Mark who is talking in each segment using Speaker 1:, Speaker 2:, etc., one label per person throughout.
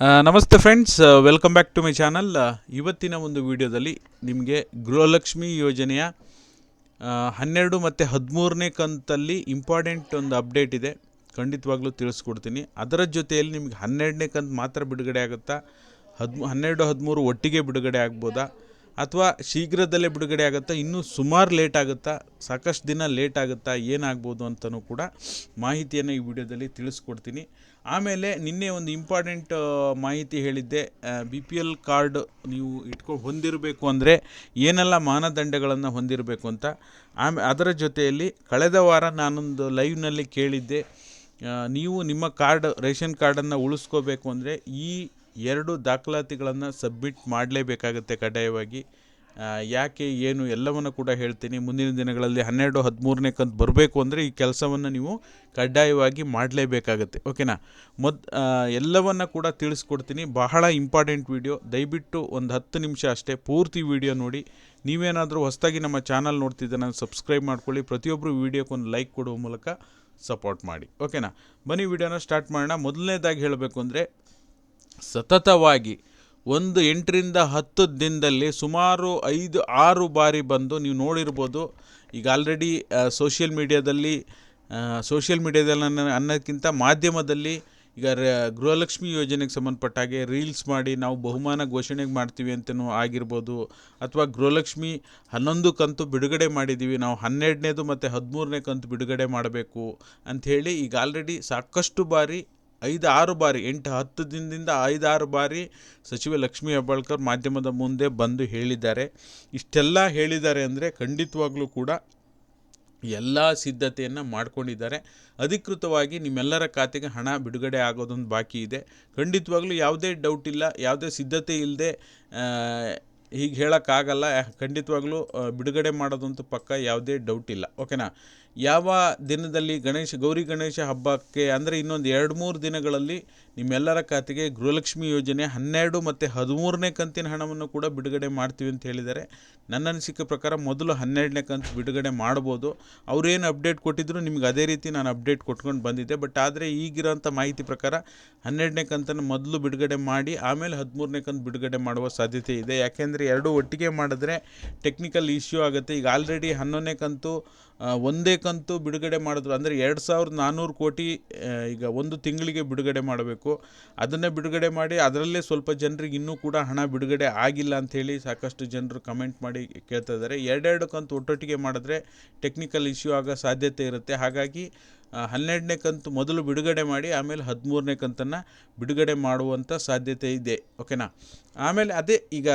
Speaker 1: ನಮಸ್ತೆ friends welcome back to my channel. ಇವತ್ತಿನ ಒಂದು ವಿಡಿಯೋದಲ್ಲಿ ನಿಮಗೆ ಗೃಹಲಕ್ಷ್ಮಿ ಯೋಜನೆಯ ಹನ್ನೆರಡು ಮತ್ತು ಹದಿಮೂರನೇ ಕಂತಲ್ಲಿ ಇಂಪಾರ್ಟೆಂಟ್ ಒಂದು ಅಪ್ಡೇಟ್ ಇದೆ. ಖಂಡಿತವಾಗ್ಲೂ ತಿಳಿಸ್ಕೊಡ್ತೀನಿ. ಅದರ ಜೊತೆಯಲ್ಲಿ ನಿಮಗೆ ಹನ್ನೆರಡನೇ ಕಂತು ಮಾತ್ರ ಬಿಡುಗಡೆ ಆಗುತ್ತಾ? ಹದಿಮೂ, ಹನ್ನೆರಡು, ಹದಿಮೂರು ಒಟ್ಟಿಗೆ ಬಿಡುಗಡೆ ಆಗ್ಬೋದಾ? ಅಥವಾ ಶೀಘ್ರದಲ್ಲೇ ಬಿಡುಗಡೆ ಆಗುತ್ತಾ? ಇನ್ನೂ ಸುಮಾರು ಲೇಟ್ ಆಗುತ್ತಾ? ಸಾಕಷ್ಟು ದಿನ ಲೇಟ್ ಆಗುತ್ತಾ? ಏನಾಗ್ಬೋದು ಅಂತಲೂ ಕೂಡ ಮಾಹಿತಿಯನ್ನು ಈ ವಿಡಿಯೋದಲ್ಲಿ ತಿಳಿಸ್ಕೊಡ್ತೀನಿ. ಆಮೇಲೆ ನಿನ್ನೆ ಒಂದು ಇಂಪಾರ್ಟೆಂಟ್ ಮಾಹಿತಿ ಹೇಳಿದ್ದೆ. ಬಿ ಪಿ ಎಲ್ ಕಾರ್ಡ್ ನೀವು ಇಟ್ಕೊ, ಹೊಂದಿರಬೇಕು ಅಂದರೆ ಏನೆಲ್ಲ ಮಾನದಂಡಗಳನ್ನು ಹೊಂದಿರಬೇಕು ಅಂತ. ಆಮೇ, ಅದರ ಜೊತೆಯಲ್ಲಿ ಕಳೆದ ವಾರ ನಾನೊಂದು ಲೈವ್ನಲ್ಲಿ ಕೇಳಿದ್ದೆ. ನೀವು ನಿಮ್ಮ ಕಾರ್ಡ್, ರೇಷನ್ ಕಾರ್ಡನ್ನು ಉಳಿಸ್ಕೋಬೇಕು ಅಂದರೆ ಈ ಎರಡು ದಾಖಲಾತಿಗಳನ್ನು ಸಬ್ಮಿಟ್ ಮಾಡಲೇಬೇಕಾಗುತ್ತೆ ಕಡ್ಡಾಯವಾಗಿ. ಯಾಕೆ ಏನು ಎಲ್ಲವನ್ನು ಕೂಡ ಹೇಳ್ತೀನಿ. ಮುಂದಿನ ದಿನಗಳಲ್ಲಿ ಹನ್ನೆರಡು, ಹದಿಮೂರನೇ ಕಂತು ಬರಬೇಕು ಅಂದರೆ ಈ ಕೆಲಸವನ್ನು ನೀವು ಕಡ್ಡಾಯವಾಗಿ ಮಾಡಲೇಬೇಕಾಗತ್ತೆ. ಓಕೆನಾ? ಮೊದ್ ಎಲ್ಲವನ್ನು ಕೂಡ ತಿಳಿಸ್ಕೊಡ್ತೀನಿ. ಬಹಳ ಇಂಪಾರ್ಟೆಂಟ್ ವಿಡಿಯೋ. ದಯವಿಟ್ಟು ಒಂದು ಹತ್ತು ನಿಮಿಷ ಅಷ್ಟೇ ಪೂರ್ತಿ ವಿಡಿಯೋ ನೋಡಿ. ನೀವೇನಾದರೂ ಹೊಸದಾಗಿ ನಮ್ಮ ಚಾನಲ್ ನೋಡ್ತಿದ್ದೆ ನಾನು ಸಬ್ಸ್ಕ್ರೈಬ್ ಮಾಡ್ಕೊಳ್ಳಿ. ಪ್ರತಿಯೊಬ್ಬರು ವಿಡಿಯೋಕ್ಕೊಂದು ಲೈಕ್ ಕೊಡುವ ಮೂಲಕ ಸಪೋರ್ಟ್ ಮಾಡಿ. ಓಕೆನಾ? ಬನ್ನಿ ವಿಡಿಯೋನ ಸ್ಟಾರ್ಟ್ ಮಾಡೋಣ. ಮೊದಲನೇದಾಗಿ ಹೇಳಬೇಕು ಅಂದರೆ ಸತತವಾಗಿ ಒಂದು ಎಂಟರಿಂದ ಹತ್ತು ದಿನದಲ್ಲಿ ಸುಮಾರು ಐದು, ಆರು ಬಾರಿ ಬಂದು ನೀವು ನೋಡಿರ್ಬೋದು. ಈಗ ಆಲ್ರೆಡಿ ಸೋಷಿಯಲ್ ಮೀಡಿಯಾದಲ್ಲಿ ಸೋಷಿಯಲ್ ಮೀಡಿಯಾದಲ್ಲಿ ಅನ್ನೋ- ಅನ್ನೋದ್ಕಿಂತ ಮಾಧ್ಯಮದಲ್ಲಿ ಈಗ ರ, ಗೃಹಲಕ್ಷ್ಮಿ ಯೋಜನೆಗೆ ಸಂಬಂಧಪಟ್ಟ ಹಾಗೆ ರೀಲ್ಸ್ ಮಾಡಿ ನಾವು ಬಹುಮಾನ ಘೋಷಣೆ ಮಾಡ್ತೀವಿ ಅಂತಲೂ ಆಗಿರ್ಬೋದು. ಅಥವಾ ಗೃಹಲಕ್ಷ್ಮಿ ಹನ್ನೊಂದು ಕಂತು ಬಿಡುಗಡೆ ಮಾಡಿದ್ದೀವಿ ನಾವು ಹನ್ನೆರಡನೇದು ಮತ್ತು ಹದಿಮೂರನೇ ಕಂತು ಬಿಡುಗಡೆ ಮಾಡಬೇಕು ಅಂಥೇಳಿ ಈಗ ಆಲ್ರೆಡಿ ಸಾಕಷ್ಟು ಬಾರಿ ಐದು ಆರು ಬಾರಿ, ಎಂಟು, ಹತ್ತು ದಿನದಿಂದ ಐದಾರು ಬಾರಿ ಸಚಿವ ಲಕ್ಷ್ಮೀ ಹೆಬ್ಬಾಳ್ಕರ್ ಮಾಧ್ಯಮದ ಮುಂದೆ ಬಂದು ಹೇಳಿದ್ದಾರೆ. ಇಷ್ಟೆಲ್ಲ ಹೇಳಿದ್ದಾರೆ ಅಂದರೆ ಖಂಡಿತವಾಗ್ಲೂ ಕೂಡ ಎಲ್ಲ ಸಿದ್ಧತೆಯನ್ನು ಮಾಡ್ಕೊಂಡಿದ್ದಾರೆ. ಅಧಿಕೃತವಾಗಿ ನಿಮ್ಮೆಲ್ಲರ ಖಾತೆಗೆ ಹಣ ಬಿಡುಗಡೆ ಆಗೋದೊಂದು ಬಾಕಿ ಇದೆ. ಖಂಡಿತವಾಗ್ಲೂ ಯಾವುದೇ ಡೌಟ್ ಇಲ್ಲ, ಯಾವುದೇ ಸಿದ್ಧತೆ ಇಲ್ಲದೆ ಹೀಗೆ ಹೇಳೋಕ್ಕಾಗಲ್ಲ. ಖಂಡಿತವಾಗ್ಲೂ ಬಿಡುಗಡೆ ಮಾಡೋದಂತೂ ಪಕ್ಕ ಯಾವುದೇ ಡೌಟ್ ಇಲ್ಲ. ಓಕೆನಾ ಯಾವ ದಿನದಲ್ಲಿ ಗಣೇಶ, ಗೌರಿ ಗಣೇಶ ಹಬ್ಬಕ್ಕೆ ಅಂದರೆ ಇನ್ನೊಂದು ಎರಡು ಮೂರು ದಿನಗಳಲ್ಲಿ ನಿಮ್ಮೆಲ್ಲರ ಖಾತೆಗೆ ಗೃಹಲಕ್ಷ್ಮಿ ಯೋಜನೆ ಹನ್ನೆರಡು ಮತ್ತು ಹದಿಮೂರನೇ ಕಂತಿನ ಹಣವನ್ನು ಕೂಡ ಬಿಡುಗಡೆ ಮಾಡ್ತೀವಿ ಅಂತ ಹೇಳಿದ್ದಾರೆ. ನನ್ನ ಅನಿಸಿಕೆ ಪ್ರಕಾರ ಮೊದಲು ಹನ್ನೆರಡನೇ ಕಂತು ಬಿಡುಗಡೆ ಮಾಡ್ಬೋದು. ಅವ್ರೇನು ಅಪ್ಡೇಟ್ ಕೊಟ್ಟಿದ್ರು ನಿಮ್ಗೆ ಅದೇ ರೀತಿ ನಾನು ಅಪ್ಡೇಟ್ ಕೊಟ್ಕೊಂಡು ಬಂದಿದ್ದೆ. ಬಟ್ ಆದರೆ ಈಗಿರೋಂಥ ಮಾಹಿತಿ ಪ್ರಕಾರ ಹನ್ನೆರಡನೇ ಕಂತನ್ನು ಮೊದಲು ಬಿಡುಗಡೆ ಮಾಡಿ ಆಮೇಲೆ ಹದಿಮೂರನೇ ಕಂತು ಬಿಡುಗಡೆ ಮಾಡುವ ಸಾಧ್ಯತೆ ಇದೆ. ಯಾಕೆಂದರೆ ಎರಡೂ ಒಟ್ಟಿಗೆ ಮಾಡಿದ್ರೆ ಟೆಕ್ನಿಕಲ್ ಇಶ್ಯೂ ಆಗುತ್ತೆ. ಈಗ ಆಲ್ರೆಡಿ ಹನ್ನೊಂದನೇ ಕಂತು ಒಂದೇ ಕಂತು ಬಿಡುಗಡೆ ಮಾಡಿದ್ರು. ಅಂದರೆ ಎರಡು ಸಾವಿರದ ನಾನ್ನೂರು ಕೋಟಿ ಈಗ ಒಂದು ತಿಂಗಳಿಗೆ ಬಿಡುಗಡೆ ಮಾಡಬೇಕು. ಅದನ್ನೇ ಬಿಡುಗಡೆ ಮಾಡಿ ಅದರಲ್ಲೇ ಸ್ವಲ್ಪ ಜನರಿಗೆ ಇನ್ನೂ ಕೂಡ ಹಣ ಬಿಡುಗಡೆ ಆಗಿಲ್ಲ ಅಂಥೇಳಿ ಸಾಕಷ್ಟು ಜನರು ಕಮೆಂಟ್ ಮಾಡಿ ಕೇಳ್ತಾ ಇದ್ದಾರೆ. ಎರಡೆರಡು ಕಂತು ಒಟ್ಟೊಟ್ಟಿಗೆ ಮಾಡಿದ್ರೆ ಟೆಕ್ನಿಕಲ್ ಇಶ್ಯೂ ಆಗೋ ಸಾಧ್ಯತೆ ಇರುತ್ತೆ. ಹಾಗಾಗಿ ಹನ್ನೆರಡನೇ ಕಂತು ಮೊದಲು ಬಿಡುಗಡೆ ಮಾಡಿ, ಆಮೇಲೆ ಹದಿಮೂರನೇ ಕಂತನ್ನು ಬಿಡುಗಡೆ ಮಾಡುವಂಥ ಸಾಧ್ಯತೆ ಇದೆ. ಓಕೆನಾ ಆಮೇಲೆ ಅದೇ ಈಗ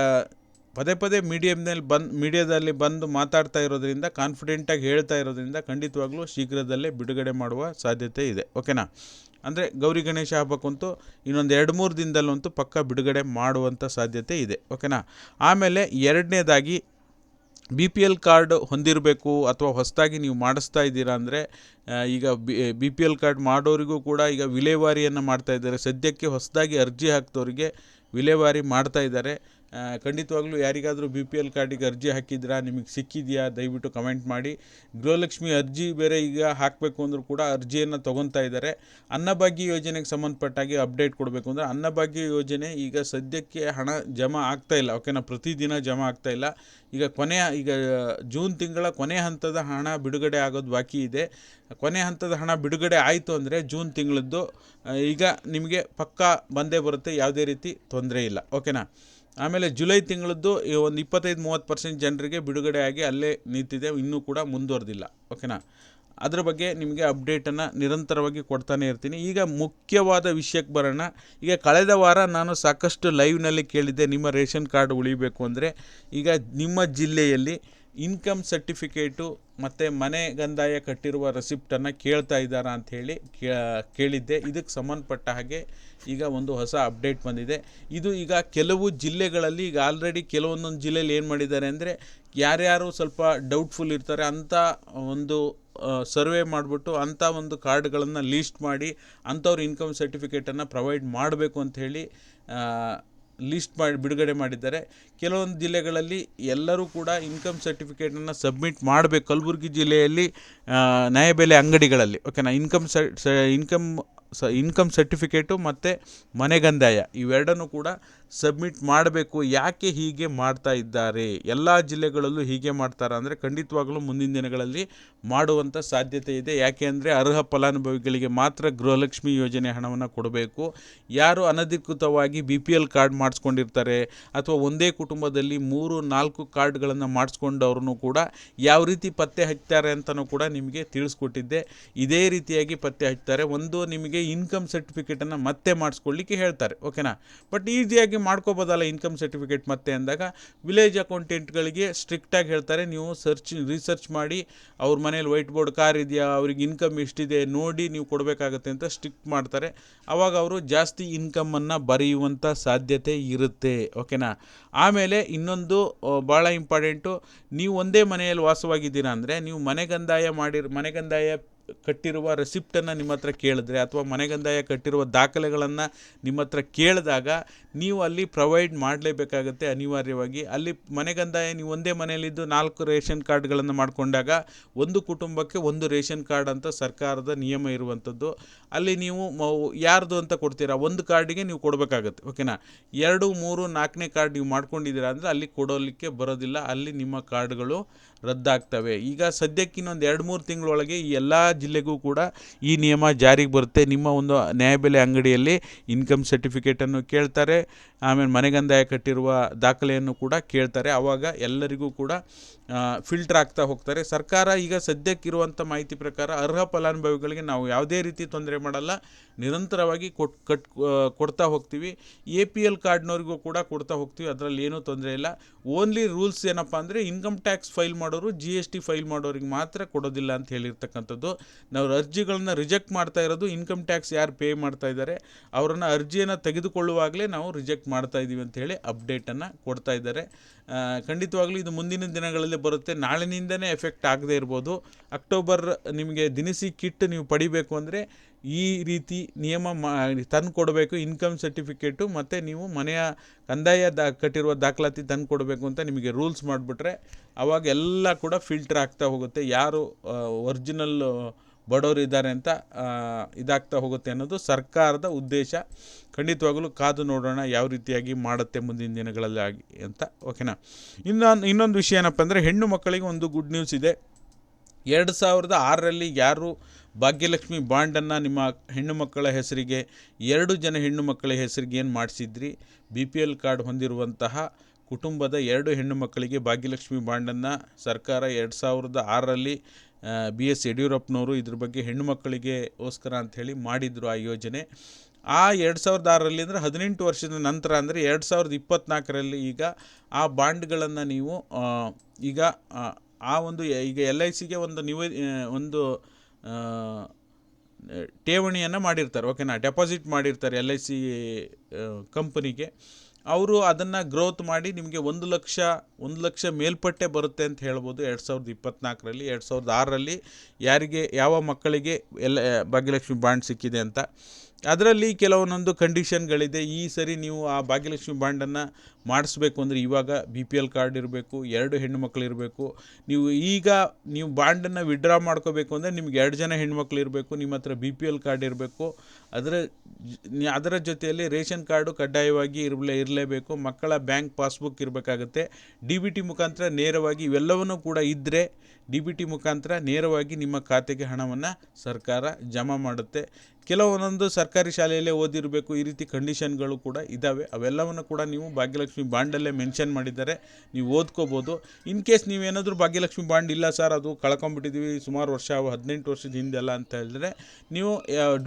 Speaker 1: ಪದೇ ಪದೇ ಮೀಡಿಯಮ್ನಲ್ಲಿ ಬಂದು, ಮೀಡಿಯಾದಲ್ಲಿ ಬಂದು ಮಾತಾಡ್ತಾ ಇರೋದ್ರಿಂದ ಕಾನ್ಫಿಡೆಂಟಾಗಿ ಹೇಳ್ತಾ ಇರೋದ್ರಿಂದ ಖಂಡಿತವಾಗ್ಲೂ ಶೀಘ್ರದಲ್ಲೇ ಬಿಡುಗಡೆ ಮಾಡುವ ಸಾಧ್ಯತೆ ಇದೆ. ಓಕೆನಾ ಅಂದರೆ ಗೌರಿ ಗಣೇಶ ಹಬ್ಬಕ್ಕಂತೂ ಇನ್ನೊಂದು ಎರಡು ಮೂರು ದಿನದಲ್ಲಂತೂ ಪಕ್ಕ ಬಿಡುಗಡೆ ಮಾಡುವಂಥ ಸಾಧ್ಯತೆ ಇದೆ. ಓಕೆನಾ ಆಮೇಲೆ ಎರಡನೇದಾಗಿ ಬಿ ಪಿ ಎಲ್ ಕಾರ್ಡ್ ಹೊಂದಿರಬೇಕು ಅಥವಾ ಹೊಸದಾಗಿ ನೀವು ಮಾಡಿಸ್ತಾ ಇದ್ದೀರಾ ಅಂದರೆ ಈಗ ಬಿ ಪಿ ಎಲ್ ಕಾರ್ಡ್ ಮಾಡೋರಿಗೂ ಕೂಡ ಈಗ ವಿಲೇವಾರಿಯನ್ನು ಮಾಡ್ತಾ ಇದ್ದಾರೆ. ಸದ್ಯಕ್ಕೆ ಹೊಸದಾಗಿ ಅರ್ಜಿ ಹಾಕ್ತವ್ರಿಗೆ ವಿಲೇವಾರಿ ಮಾಡ್ತಾ ಇದ್ದಾರೆ. ಖಂಡಿತವಾಗ್ಲೂ ಯಾರಿಗಾದರೂ ಬಿ ಪಿ ಎಲ್ ಕಾರ್ಡಿಗೆ ಅರ್ಜಿ ಹಾಕಿದ್ರಾ, ನಿಮಗೆ ಸಿಕ್ಕಿದೆಯಾ, ದಯವಿಟ್ಟು ಕಮೆಂಟ್ ಮಾಡಿ. ಗೃಹಲಕ್ಷ್ಮಿ ಅರ್ಜಿ ಬೇರೆ ಈಗ ಹಾಕಬೇಕು ಅಂದರೂ ಕೂಡ ಅರ್ಜಿಯನ್ನು ತೊಗೊತಾ ಇದ್ದಾರೆ ಅನ್ನಭಾಗ್ಯ ಯೋಜನೆಗೆ ಸಂಬಂಧಪಟ್ಟಾಗಿ ಅಪ್ಡೇಟ್ ಕೊಡಬೇಕು ಅಂದರೆ ಅನ್ನಭಾಗ್ಯ ಯೋಜನೆ ಈಗ ಸದ್ಯಕ್ಕೆ ಹಣ ಜಮಾ ಆಗ್ತಾ ಇಲ್ಲ. ಓಕೆನಾ? ಪ್ರತಿದಿನ ಜಮಾ ಆಗ್ತಾ ಇಲ್ಲ. ಈಗ ಕೊನೆಯ, ಈಗ ಜೂನ್ ತಿಂಗಳ ಕೊನೆ ಹಂತದ ಹಣ ಬಿಡುಗಡೆ ಆಗೋದು ಬಾಕಿ ಇದೆ. ಕೊನೆ ಹಂತದ ಹಣ ಬಿಡುಗಡೆ ಆಯಿತು ಅಂದರೆ ಜೂನ್ ತಿಂಗಳದ್ದು ಈಗ ನಿಮಗೆ ಪಕ್ಕಾ ಬಂದೇ ಬರುತ್ತೆ. ಯಾವುದೇ ರೀತಿ ತೊಂದರೆ ಇಲ್ಲ. ಓಕೆನಾ? ಆಮೇಲೆ ಜುಲೈ ತಿಂಗಳದ್ದು ಒಂದು ಇಪ್ಪತ್ತೈದು, ಮೂವತ್ತು ಪರ್ಸೆಂಟ್ ಜನರಿಗೆ ಬಿಡುಗಡೆ ಆಗಿ ಅಲ್ಲೇ ನಿಂತಿದೆ, ಇನ್ನೂ ಕೂಡ ಮುಂದುವರೆದಿಲ್ಲ, ಓಕೆನಾ? ಅದ್ರ ಬಗ್ಗೆ ನಿಮಗೆ ಅಪ್ಡೇಟನ್ನು ನಿರಂತರವಾಗಿ ಕೊಡ್ತಾನೆ ಇರ್ತೀನಿ. ಈಗ ಮುಖ್ಯವಾದ ವಿಷಯಕ್ಕೆ ಬರೋಣ. ಈಗ ಕಳೆದ ವಾರ ನಾನು ಸಾಕಷ್ಟು ಲೈವ್ನಲ್ಲಿ ಕೇಳಿದ್ದೆ, ನಿಮ್ಮ ರೇಷನ್ ಕಾರ್ಡ್ ಉಳಿಬೇಕು ಅಂದರೆ. ಈಗ ನಿಮ್ಮ ಜಿಲ್ಲೆಯಲ್ಲಿ ಇನ್ಕಮ್ ಸರ್ಟಿಫಿಕೇಟು ಮತ್ತು ಮನೆ ಗಂದಾಯ ಕಟ್ಟಿರುವ ರೆಸಿಪ್ಟನ್ನು ಕೇಳ್ತಾ ಇದ್ದಾರಾ ಅಂಥೇಳಿ ಕೇಳಿದ್ದೆ. ಇದಕ್ಕೆ ಸಂಬಂಧಪಟ್ಟ ಹಾಗೆ ಈಗ ಒಂದು ಹೊಸ ಅಪ್ಡೇಟ್ ಬಂದಿದೆ. ಇದು ಈಗ ಕೆಲವು ಜಿಲ್ಲೆಗಳಲ್ಲಿ ಈಗ ಆಲ್ರೆಡಿ ಕೆಲವೊಂದೊಂದು ಜಿಲ್ಲೆಯಲ್ಲಿ ಏನು ಮಾಡಿದ್ದಾರೆ ಅಂದರೆ ಯಾರ್ಯಾರು ಸ್ವಲ್ಪ ಡೌಟ್ಫುಲ್ ಇರ್ತಾರೆ ಅಂಥ ಒಂದು ಸರ್ವೆ ಮಾಡಿಬಿಟ್ಟು ಅಂಥ ಒಂದು ಕಾರ್ಡ್ಗಳನ್ನು ಲೀಸ್ಟ್ ಮಾಡಿ ಅಂಥವ್ರ ಇನ್ಕಮ್ ಸರ್ಟಿಫಿಕೇಟನ್ನು ಪ್ರೊವೈಡ್ ಮಾಡಬೇಕು ಅಂಥೇಳಿ ಲಿಸ್ಟ್ ಮಾಡಿ, ಬಿಡುಗಡೆ ಮಾಡಿದ್ದಾರೆ. ಕೆಲವೊಂದು ಜಿಲ್ಲೆಗಳಲ್ಲಿ ಎಲ್ಲರೂ ಕೂಡ ಇನ್ಕಮ್ ಸರ್ಟಿಫಿಕೇಟನ್ನು ಸಬ್ಮಿಟ್ ಮಾಡಬೇಕು. ಕಲಬುರ್ಗಿ ಜಿಲ್ಲೆಯಲ್ಲಿ ನ್ಯಾಯಬೆಲೆ ಅಂಗಡಿಗಳಲ್ಲಿ. ಓಕೆನಾ ಇನ್ಕಮ್ ಸ ಇನ್ಕಮ್ ಸ ಇನ್ಕಮ್ ಸರ್ಟಿಫಿಕೇಟು ಮತ್ತು ಮನೆಗಂದಾಯ ಇವೆರಡನ್ನು ಕೂಡ ಸಬ್ಮಿಟ್ ಮಾಡಬೇಕು. ಯಾಕೆ ಹೀಗೆ ಮಾಡ್ತಾ ಇದ್ದಾರೆ? ಎಲ್ಲ ಜಿಲ್ಲೆಗಳಲ್ಲೂ ಹೀಗೆ ಮಾಡ್ತಾರೆ ಅಂದರೆ ಖಂಡಿತವಾಗಲೂ ಮುಂದಿನ ದಿನಗಳಲ್ಲಿ ಮಾಡುವಂಥ ಸಾಧ್ಯತೆ ಇದೆ. ಯಾಕೆ ಅಂದರೆ ಅರ್ಹ ಫಲಾನುಭವಿಗಳಿಗೆ ಮಾತ್ರ ಗೃಹಲಕ್ಷ್ಮಿ ಯೋಜನೆ ಹಣವನ್ನು ಕೊಡಬೇಕು. ಯಾರು ಅನಧಿಕೃತವಾಗಿ ಬಿ ಪಿ ಎಲ್ ಕಾರ್ಡ್ ಮಾಡಿಸ್ಕೊಂಡಿರ್ತಾರೆ ಅಥವಾ ಒಂದೇ ಕುಟುಂಬದಲ್ಲಿ ಮೂರು, ನಾಲ್ಕು ಕಾರ್ಡ್ಗಳನ್ನು ಮಾಡಿಸ್ಕೊಂಡವ್ರೂ ಕೂಡ ಯಾವ ರೀತಿ ಪತ್ತೆ ಹಚ್ತಾರೆ ಅಂತಲೂ ಕೂಡ ನಿಮಗೆ ತಿಳಿಸ್ಕೊಟ್ಟಿದ್ದೆ. ಇದೇ ರೀತಿಯಾಗಿ ಪತ್ತೆ ಹಚ್ತಾರೆ. ಒಂದು ನಿಮಗೆ ಇನ್ಕಮ್ ಸರ್ಟಿಫಿಕೇಟನ್ನು ಮತ್ತೆ ಮಾಡಿಸ್ಕೊಳ್ಳಿಕ್ಕೆ ಹೇಳ್ತಾರೆ ಓಕೆನಾ ಬಟ್ ಈಸಿಯಾಗಿ ಮಾಡ್ಕೋಬೋದಲ್ಲ ಇನ್ಕಮ್ ಸರ್ಟಿಫಿಕೇಟ್ ಮತ್ತೆ ಅಂದಾಗ ವಿಲೇಜ್ ಅಕೌಂಟೆಂಟ್ಗಳಿಗೆ ಸ್ಟ್ರಿಕ್ಟಾಗಿ ಹೇಳ್ತಾರೆ, ನೀವು ಸರ್ಚ್ ರಿಸರ್ಚ್ ಮಾಡಿ ಅವ್ರ ಮನೇಲಿ ವೈಟ್ ಬೋರ್ಡ್ ಕಾರ್ ಇದೆಯಾ, ಅವ್ರಿಗೆ ಇನ್ಕಮ್ ಎಷ್ಟಿದೆ ನೋಡಿ ನೀವು ಕೊಡಬೇಕಾಗತ್ತೆ ಅಂತ ಸ್ಟ್ರಿಕ್ಟ್ ಮಾಡ್ತಾರೆ. ಆವಾಗ ಅವರು ಜಾಸ್ತಿ ಇನ್ಕಮನ್ನು ಬರೆಯುವಂಥ ಸಾಧ್ಯತೆ ಇರುತ್ತೆ ಓಕೆನಾ ಆಮೇಲೆ ಇನ್ನೊಂದು ಭಾಳ ಇಂಪಾರ್ಟೆಂಟು ನೀವು ಒಂದೇ ಮನೆಯಲ್ಲಿ ವಾಸವಾಗಿದ್ದೀರಾ ಅಂದರೆ ನೀವು ಮನೆಗಂದಾಯ ಮಾಡಿರ್ ಮನೆಗಂದಾಯ ಕಟ್ಟಿರುವ ರೆಸಿಪ್ಟನ್ನು ನಿಮ್ಮ ಹತ್ರ ಕೇಳಿದ್ರೆ ಅಥವಾ ಮನೆಗಂದಾಯ ಕಟ್ಟಿರುವ ದಾಖಲೆಗಳನ್ನು ನಿಮ್ಮ ಹತ್ರ ಕೇಳಿದಾಗ ನೀವು ಅಲ್ಲಿ ಪ್ರೊವೈಡ್ ಮಾಡಲೇಬೇಕಾಗತ್ತೆ ಅನಿವಾರ್ಯವಾಗಿ. ಅಲ್ಲಿ ಮನೆಗಂದಾಯ ನೀವು ಒಂದೇ ಮನೆಯಲ್ಲಿದ್ದು ನಾಲ್ಕು ರೇಷನ್ ಕಾರ್ಡ್ಗಳನ್ನು ಮಾಡಿಕೊಂಡಾಗ ಒಂದು ಕುಟುಂಬಕ್ಕೆ ಒಂದು ರೇಷನ್ ಕಾರ್ಡ್ ಅಂತ ಸರ್ಕಾರದ ನಿಯಮ ಇರುವಂಥದ್ದು. ಅಲ್ಲಿ ನೀವು ಯಾರ್ದು ಅಂತ ಕೊಡ್ತೀರಾ? ಒಂದು ಕಾರ್ಡಿಗೆ ನೀವು ಕೊಡಬೇಕಾಗತ್ತೆ, ಓಕೆನಾ? ಎರಡು, ಮೂರು, ನಾಲ್ಕನೇ ಕಾರ್ಡ್ ನೀವು ಮಾಡ್ಕೊಂಡಿದ್ದೀರಾ ಅಂದರೆ ಅಲ್ಲಿ ಕೊಡೋಲಿಕ್ಕೆ ಬರೋದಿಲ್ಲ. ಅಲ್ಲಿ ನಿಮ್ಮ ಕಾರ್ಡ್ಗಳು ರದ್ದಾಗ್ತವೆ. ಈಗ ಸದ್ಯಕ್ಕೆ ಇನ್ನೊಂದು ಎರಡು ಮೂರು ತಿಂಗಳೊಳಗೆ ಈ ಎಲ್ಲ ಜಿಲ್ಲೆಗೂ ಕೂಡ ಈ ನಿಯಮ ಜಾರಿಗೆ ಬರುತ್ತೆ. ನಿಮ್ಮ ಒಂದು ನ್ಯಾಯಬೆಲೆ ಅಂಗಡಿಯಲ್ಲಿ ಇನ್ಕಮ್ ಸರ್ಟಿಫಿಕೇಟನ್ನು ಕೇಳ್ತಾರೆ. ಆಮೇಲೆ ಮನೆಗಂದಾಯ ಕಟ್ಟಿರುವ ದಾಖಲೆಯನ್ನು ಕೂಡ ಕೇಳ್ತಾರೆ. ಆವಾಗ ಎಲ್ಲರಿಗೂ ಕೂಡ ಫಿಲ್ಟರ್ ಆಗ್ತಾ ಹೋಗ್ತಾರೆ. ಸರ್ಕಾರ ಈಗ ಸದ್ಯಕ್ಕಿರುವಂಥ ಮಾಹಿತಿ ಪ್ರಕಾರ ಅರ್ಹ ಫಲಾನುಭವಿಗಳಿಗೆ ನಾವು ಯಾವುದೇ ರೀತಿ ತೊಂದರೆ ಮಾಡಲ್ಲ. ನಿರಂತರವಾಗಿ ಕೊಟ್, ಕಟ್ ಕೊಡ್ತಾ ಹೋಗ್ತೀವಿ. ಎ ಪಿ ಎಲ್ ಕಾರ್ಡ್ನವ್ರಿಗೂ ಕೂಡ ಕೊಡ್ತಾ ಹೋಗ್ತೀವಿ. ಅದರಲ್ಲಿ ಏನೂ ತೊಂದರೆ ಇಲ್ಲ. ಓನ್ಲಿ ರೂಲ್ಸ್ ಏನಪ್ಪ ಅಂದರೆ ಇನ್ಕಮ್ ಟ್ಯಾಕ್ಸ್ ಫೈಲ್ ಮಾಡೋರು ಜಿ ಎಸ್ ಟಿ ಫೈಲ್ ಮಾಡೋರಿಗೆ ಮಾತ್ರ ಕೊಡೋದಿಲ್ಲ ಅಂತ ಹೇಳಿರ್ತಕ್ಕಂಥದ್ದು. ನಾವು ಅರ್ಜಿಗಳನ್ನ ರಿಜೆಕ್ಟ್ ಮಾಡ್ತಾ ಇರೋದು ಇನ್ಕಮ್ ಟ್ಯಾಕ್ಸ್ ಯಾರು ಪೇ ಮಾಡ್ತಾ ಇದ್ದಾರೆ, ಅವರನ್ನು ಅರ್ಜಿಯನ್ನು ತೆಗೆದುಕೊಳ್ಳುವಾಗಲೇ ನಾವು ರಿಜೆಕ್ಟ್ ಮಾಡ್ತಾ ಇದ್ದೀವಿ ಅಂತ ಹೇಳಿ ಅಪ್ಡೇಟನ್ನು ಕೊಡ್ತಾ ಇದ್ದಾರೆ. ಖಂಡಿತವಾಗ್ಲೂ ಇದು ಮುಂದಿನ ದಿನಗಳಲ್ಲಿ ಬರುತ್ತೆ. ನಾಳಿನಿಂದನೇ ಎಫೆಕ್ಟ್ ಆಗದೇ ಇರ್ಬೋದು. ಅಕ್ಟೋಬರ್ ನಿಮಗೆ ದಿನಸಿ ಕಿಟ್ ನೀವು ಪಡಿಬೇಕು ಅಂದರೆ ಈ ರೀತಿ ನಿಯಮ ಮಾ ತಂದು ಕೊಡಬೇಕು ಇನ್ಕಮ್ ಸರ್ಟಿಫಿಕೇಟು ಮತ್ತು ನೀವು ಮನೆಯ ಕಂದಾಯ ದಾ, ಕಟ್ಟಿರುವ ದಾಖಲಾತಿ ತಂದು ಕೊಡಬೇಕು ಅಂತ ನಿಮಗೆ ರೂಲ್ಸ್ ಮಾಡಿಬಿಟ್ರೆ ಅವಾಗ ಎಲ್ಲ ಕೂಡ ಫಿಲ್ಟರ್ ಆಗ್ತಾ ಹೋಗುತ್ತೆ. ಯಾರು ಒರಿಜಿನಲ್ ಬಡವರು ಇದ್ದಾರೆ ಅಂತ ಇದಾಗ್ತಾ ಹೋಗುತ್ತೆ ಅನ್ನೋದು ಸರ್ಕಾರದ ಉದ್ದೇಶ. ಖಂಡಿತವಾಗಲೂ ಕಾದು ನೋಡೋಣ ಯಾವ ರೀತಿಯಾಗಿ ಮಾಡುತ್ತೆ ಮುಂದಿನ ದಿನಗಳಲ್ಲಿ ಆಗಿ ಅಂತ. ಓಕೆನಾ ಇನ್ನೊಂದು ಇನ್ನೊಂದು ವಿಷಯ ಏನಪ್ಪ ಅಂದರೆ ಹೆಣ್ಣು ಮಕ್ಕಳಿಗೆ ಒಂದು ಗುಡ್ ನ್ಯೂಸ್ ಇದೆ. ಎರಡು ಸಾವಿರದ ಆರರಲ್ಲಿ ಯಾರು ಭಾಗ್ಯಲಕ್ಷ್ಮಿ ಬಾಂಡನ್ನು ನಿಮ್ಮ ಹೆಣ್ಣು ಮಕ್ಕಳ ಹೆಸರಿಗೆ ಎರಡು ಜನ ಹೆಣ್ಣು ಮಕ್ಕಳ ಹೆಸರಿಗೆ ಏನು ಮಾಡಿಸಿದ್ರಿ? ಬಿ ಪಿ ಎಲ್ ಕಾರ್ಡ್ ಹೊಂದಿರುವಂತಹ ಕುಟುಂಬದ ಎರಡು ಹೆಣ್ಣು ಮಕ್ಕಳಿಗೆ ಭಾಗ್ಯಲಕ್ಷ್ಮಿ ಬಾಂಡನ್ನು ಸರ್ಕಾರ ಎರಡು ಸಾವಿರದ ಆರರಲ್ಲಿ ಬಿ ಎಸ್ ಯಡಿಯೂರಪ್ಪನವರು ಇದ್ರ ಬಗ್ಗೆ ಹೆಣ್ಣು ಮಕ್ಕಳಿಗೆ ಗೋಸ್ಕರ ಅಂಥೇಳಿ ಮಾಡಿದರು ಆ ಯೋಜನೆ. ಆ ಎರಡು ಸಾವಿರದ ಆರರಲ್ಲಿ ಅಂದರೆ ಹದಿನೆಂಟು ವರ್ಷದ ನಂತರ ಅಂದರೆ ಎರಡು ಸಾವಿರದ ಇಪ್ಪತ್ತ್ನಾಲ್ಕರಲ್ಲಿ ಈಗ ಆ ಬಾಂಡ್ಗಳನ್ನು ನೀವು ಈಗ ಆ, ಒಂದು ಈಗ ಎಲ್ ಐ ಸಿಗೆ ಒಂದು ನಿವೇದಿ ಒಂದು ಠೇವಣಿಯನ್ನು ಮಾಡಿರ್ತಾರೆ. ಓಕೆನಾ ಡೆಪಾಸಿಟ್ ಮಾಡಿರ್ತಾರೆ ಎಲ್ ಐ ಸಿ ಕಂಪನಿಗೆ ಅವರು ಅದನ್ನು ಗ್ರೋತ್ ಮಾಡಿ ನಿಮಗೆ ಒಂದು ಲಕ್ಷ ಒಂದು ಲಕ್ಷ ಮೇಲ್ಪಟ್ಟೆ ಬರುತ್ತೆ ಅಂತ ಹೇಳ್ಬೋದು. ಎರಡು ಸಾವಿರದ ಇಪ್ಪತ್ತ್ನಾಲ್ಕರಲ್ಲಿ ಎರಡು ಸಾವಿರದ ಆರರಲ್ಲಿ ಯಾರಿಗೆ, ಯಾವ ಮಕ್ಕಳಿಗೆ ಎಲ್ಲ ಭಾಗ್ಯಲಕ್ಷ್ಮಿ ಬಾಂಡ್ ಸಿಕ್ಕಿದೆ ಅಂತ. ಅದರಲ್ಲಿ ಕೆಲವೊಂದೊಂದು ಕಂಡೀಷನ್ಗಳಿದೆ. ಈ ಸರಿ ನೀವು ಆ ಭಾಗ್ಯಲಕ್ಷ್ಮಿ ಬಾಂಡನ್ನು ಮಾಡಿಸ್ಬೇಕು ಅಂದರೆ ಇವಾಗ ಬಿ ಪಿ ಎಲ್ ಕಾರ್ಡ್ ಇರಬೇಕು, ಎರಡು ಹೆಣ್ಣು ಮಕ್ಕಳು ಇರಬೇಕು. ನೀವು ಈಗ ನೀವು ಬಾಂಡನ್ನು ವಿಡ್ರಾ ಮಾಡ್ಕೋಬೇಕು ಅಂದರೆ ನಿಮ್ಗೆ ಎರಡು ಜನ ಹೆಣ್ಮಕ್ಳು ಇರಬೇಕು, ನಿಮ್ಮ ಹತ್ರ ಬಿ ಪಿ ಎಲ್ ಕಾರ್ಡ್ ಇರಬೇಕು. ಅದರ ಅದರ ಜೊತೆಯಲ್ಲಿ ರೇಷನ್ ಕಾರ್ಡು ಕಡ್ಡಾಯವಾಗಿ ಇರಲೇ ಇರಲೇಬೇಕು. ಮಕ್ಕಳ ಬ್ಯಾಂಕ್ ಪಾಸ್ಬುಕ್ ಇರಬೇಕಾಗುತ್ತೆ. ಡಿ ಬಿ ಟಿ ಮುಖಾಂತರ ನೇರವಾಗಿ ಇವೆಲ್ಲವನ್ನೂ ಕೂಡ ಇದ್ದರೆ ಡಿ ಬಿ ಟಿ ಮುಖಾಂತರ ನೇರವಾಗಿ ನಿಮ್ಮ ಖಾತೆಗೆ ಹಣವನ್ನು ಸರ್ಕಾರ ಜಮಾ ಮಾಡುತ್ತೆ. ಕೆಲವೊಂದೊಂದು ಸರ್ಕಾರಿ ಶಾಲೆಯಲ್ಲೇ ಓದಿರಬೇಕು, ಈ ರೀತಿ ಕಂಡೀಷನ್ಗಳು ಕೂಡ ಇದ್ದಾವೆ ಅವೆಲ್ಲವನ್ನು ಕೂಡ ನೀವು ಭಾಗ್ಯಲಕ್ಷ್ಮಿ ಬಾಂಡಲ್ಲೇ ಮೆನ್ಷನ್ ಮಾಡಿದ್ದಾರೆ. ನೀವು ಓದ್ಕೋಬೋದು. ಇನ್ ಕೇಸ್ ನೀವೇನಾದರೂ ಭಾಗ್ಯಲಕ್ಷ್ಮಿ ಬಾಂಡ್ ಇಲ್ಲ ಸರ್, ಅದು ಕಳ್ಕೊಂಬಿಟ್ಟಿದ್ದೀವಿ ಸುಮಾರು ವರ್ಷ, ಹದಿನೆಂಟು ವರ್ಷದ ಹಿಂದೆಲ್ಲ ಅಂತ ಹೇಳಿದ್ರೆ, ನೀವು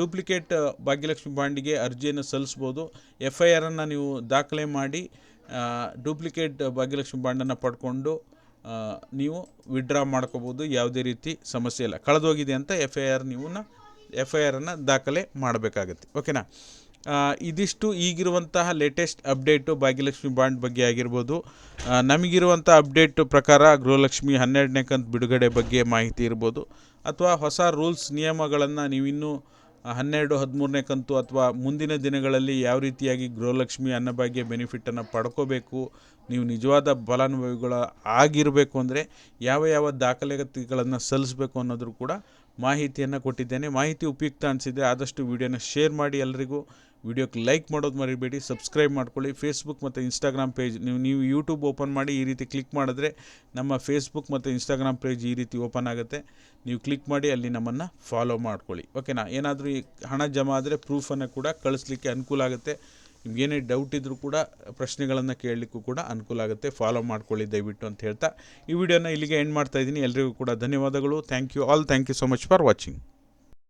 Speaker 1: ಡೂಪ್ಲಿಕೇಟ್ ಭಾಗ್ಯಲಕ್ಷ್ಮಿ ಬಾಂಡಿಗೆ ಅರ್ಜಿಯನ್ನು ಸಲ್ಲಿಸ್ಬೋದು. ಎಫ್ ಐ ಆರನ್ನು ನೀವು ದಾಖಲೆ ಮಾಡಿ ಡೂಪ್ಲಿಕೇಟ್ ಭಾಗ್ಯಲಕ್ಷ್ಮಿ ಬಾಂಡನ್ನು ಪಡ್ಕೊಂಡು ನೀವು ವಿಡ್ರಾ ಮಾಡ್ಕೋಬೋದು. ಯಾವುದೇ ರೀತಿ ಸಮಸ್ಯೆ ಇಲ್ಲ. ಕಳೆದೋಗಿದೆ ಅಂತ ಎಫ್ ಐ ಆರ್ ನೀವು ಎಫ್ ಐ ಆರನ್ನು ದಾಖಲೆ ಮಾಡಬೇಕಾಗತ್ತೆ. ಓಕೆನಾ? ಇದಿಷ್ಟು ಈಗಿರುವಂತಹ ಲೇಟೆಸ್ಟ್ ಅಪ್ಡೇಟು ಭಾಗ್ಯಲಕ್ಷ್ಮಿ ಬಾಂಡ್ ಬಗ್ಗೆ ಆಗಿರ್ಬೋದು. ನಮಗಿರುವಂಥ ಅಪ್ಡೇಟ್ ಪ್ರಕಾರ ಗೃಹಲಕ್ಷ್ಮಿ ಹನ್ನೆರಡನೇ ಕಂತು ಬಿಡುಗಡೆ ಬಗ್ಗೆ ಮಾಹಿತಿ ಇರ್ಬೋದು. ಅಥವಾ ಹೊಸ ರೂಲ್ಸ್ ನಿಯಮಗಳನ್ನು ನೀವಿನ್ನೂ ಹನ್ನೆರಡು, ಹದಿಮೂರನೇ ಕಂತು ಅಥವಾ ಮುಂದಿನ ದಿನಗಳಲ್ಲಿ ಯಾವ ರೀತಿಯಾಗಿ ಗೃಹಲಕ್ಷ್ಮಿ ಅನ್ನಭಾಗ್ಯ ಬೆನಿಫಿಟನ್ನು ಪಡ್ಕೋಬೇಕು, ನೀವು ನಿಜವಾದ ಫಲಾನುಭವಿಗಳ ಆಗಿರಬೇಕು ಅಂದರೆ ಯಾವ ಯಾವ ದಾಖಲೆಗಳನ್ನು ಸಲ್ಲಿಸಬೇಕು ಅನ್ನೋದ್ರೂ ಕೂಡ ಮಾಹಿತಿಯನ್ನು ಕೊಟ್ಟಿದ್ದೇನೆ. ಮಾಹಿತಿ ಉಪಯುಕ್ತ ಅನಿಸಿದೆ ಆದಷ್ಟು ವಿಡಿಯೋನ ಶೇರ್ ಮಾಡಿ ಎಲ್ಲರಿಗೂ ವಿಡಿಯೋಕ್ಕೆ ಲೈಕ್ ಮಾಡೋದು ಮರಿಬೇಡಿ. ಸಬ್ಸ್ಕ್ರೈಬ್ ಮಾಡ್ಕೊಳ್ಳಿ. ಫೇಸ್ಬುಕ್ ಮತ್ತು ಇನ್ಸ್ಟಾಗ್ರಾಮ್ ಪೇಜ್ ನೀವು ನೀವು ಯೂಟ್ಯೂಬ್ ಓಪನ್ ಮಾಡಿ ಈ ರೀತಿ ಕ್ಲಿಕ್ ಮಾಡಿದ್ರೆ ನಮ್ಮ ಫೇಸ್ಬುಕ್ ಮತ್ತು ಇನ್ಸ್ಟಾಗ್ರಾಮ್ ಪೇಜ್ ಈ ರೀತಿ ಓಪನ್ ಆಗುತ್ತೆ. ನೀವು ಕ್ಲಿಕ್ ಮಾಡಿ ಅಲ್ಲಿ ನಮ್ಮನ್ನು ಫಾಲೋ ಮಾಡ್ಕೊಳ್ಳಿ. ಓಕೆನಾ ಏನಾದರೂ ಈ ಹಣ ಜಮಾ ಆದರೆ ಪ್ರೂಫನ್ನು ಕೂಡ ಕಳಿಸ್ಲಿಕ್ಕೆ ಅನುಕೂಲ ಆಗುತ್ತೆ. ನಿಮ್ಗೇನೇ ಡೌಟ್ ಇದ್ದರೂ ಕೂಡ ಪ್ರಶ್ನೆಗಳನ್ನು ಕೇಳಲಿಕ್ಕೂ ಕೂಡ ಅನುಕೂಲ ಆಗುತ್ತೆ. ಫಾಲೋ ಮಾಡ್ಕೊಳ್ಳಿ ದಯವಿಟ್ಟು ಅಂತ ಹೇಳ್ತಾ ಈ ವಿಡಿಯೋನ ಇಲ್ಲಿಗೆ ಎಂಡ್ ಮಾಡ್ತಾ ಇದ್ದೀನಿ. ಎಲ್ರಿಗೂ ಕೂಡ ಧನ್ಯವಾದಗಳು. Thank you all thank you so much for watching